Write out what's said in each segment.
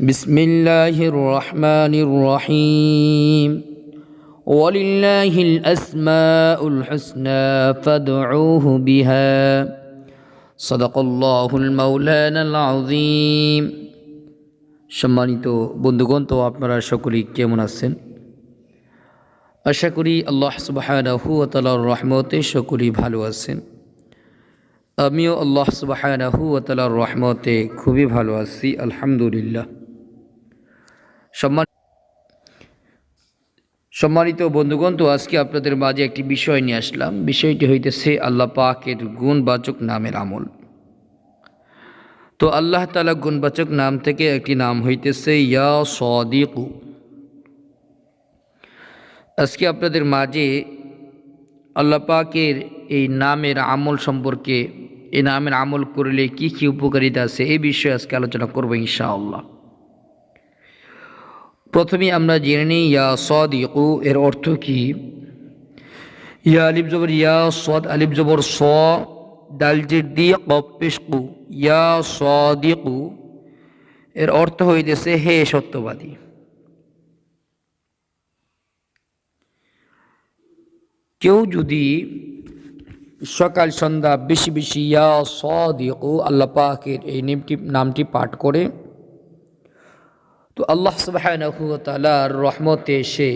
بسم الله الرحمن الرحيم ولله الأسماء الحسنى فادعوه بها صدق الله المولانا العظيم সম্মানিত বন্ধুগণ তো আপনারা সকলেই কেমন আছেন আশা করি আল্লাহ সুবাহানাহু তালার রহমতে সকলেই ভালো আছেন আমিও আল্লাহ সুবাহানাহু তালার রহমতে খুবই ভালো আছি আলহামদুলিল্লাহ সম্মান সম্মানিত বন্ধুগণ, তো আজকে আপনাদের মাঝে একটি বিষয় নিয়ে আসলাম। বিষয়টি হইতেছে আল্লাহ পাকের গুণবাচক নামের আমল। তো আল্লাহ তালা গুণবাচক নাম থেকে একটি নাম হইতেছে ইয়া সদিকু। আজকে আপনাদের মাঝে আল্লাহ পাকের এই নামের আমল সম্পর্কে, এই নামের আমল করলে কি কি উপকারিতা আছে এই বিষয়ে আজকে আলোচনা করব ইনশাআল্লাহ। প্রথমে আমরা জেনে নিই, ইয়া সদিকু, এর অর্থ কি? ইয়া আলিফ জবর, ইয়া সদ, আলিফ জবর স দালজের দিয়ে কপেশকু ইয়া সদিকু, এর অর্থ হইতেছে হে সত্যবাদী। কেউ যদি সকাল, সন্ধ্যা, বেশি বেশি, ইয়া সদিকু, আল্লাহ পাকের এই নিমটি, নামটি পাঠ করে তো আল্লাহ সুবাহর রহমতে সে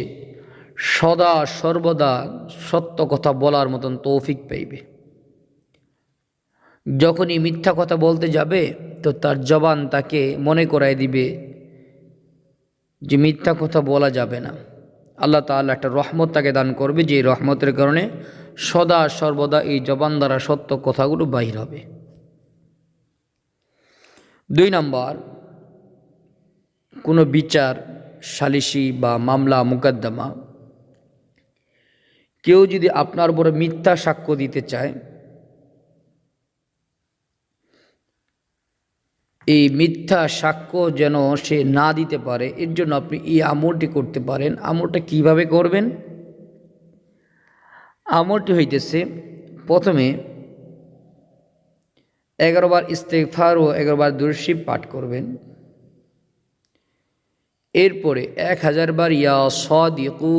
সদা সর্বদা সত্য কথা বলার মতন তৌফিক পাইবে। যখনই মিথ্যা কথা বলতে যাবে, তো তার জবান তাকে মনে করাই দিবে যে মিথ্যা কথা বলা যাবে না। আল্লাহ তাআলা একটা রহমত তাকে দান করবে, যে রহমতের কারণে সদা সর্বদা এই জবান দ্বারা সত্য কথাগুলো বাহির হবে। দুই নম্বর কোনো বিচার, সালিসি বা মামলা, মোকদ্দমা। কেউ যদি আপনার উপরে মিথ্যা সাক্ষ্য দিতে চায়, এই মিথ্যা সাক্ষ্য যেন সে না দিতে পারে, এর জন্য আপনি এই আমলটি করতে পারেন। আমলটা কীভাবে করবেন? আমলটি হইতেছে, প্রথমে এগারোবার ইস্তেফার ও এগারোবার দুর্শিব পাঠ করবেন। এরপরে এক হাজারবার ইয়া সদিকু,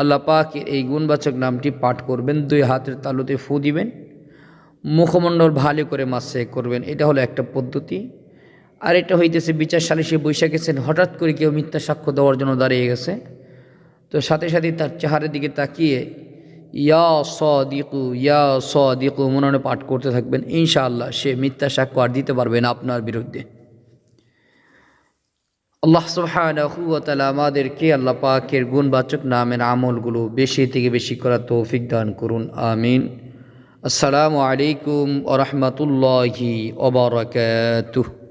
আল্লাহ পাকের এই গুণবাচক নামটি পাঠ করবেন, দুই হাতের তালুতে ফু দিবেন, মুখমণ্ডল ভালো করে মাসে করবেন, এটা হলো একটা পদ্ধতি। আর এটা হইতেছে বিচার সালিশে বৈশা গেছেন হঠাৎ করে কেউ মিথ্যা সাক্ষ্য দেওয়ার জন্য দাঁড়িয়ে গেছে। তো সাথে সাথে তার চেহারের দিকে তাকিয়ে, ইয়া স দিকু ইয়া স দিকু মনে পাঠ করতে থাকবেন, ইনশাআল্লাহ সে মিথ্যা সাক্ষ্য আর দিতে পারবে না আপনার বিরুদ্ধে। আল্লাহ সুবহানাহু ওয়া তাআলা আমাদেরকে আল্লাহ পাকের গুণবাচক নামের আমলগুলো বেশি থেকে বেশি করার তৌফিক দান করুন, আমিন। আসসালামু আলাইকুম ওয়া রাহমাতুল্লাহি ওয়া বারাকাতুহু।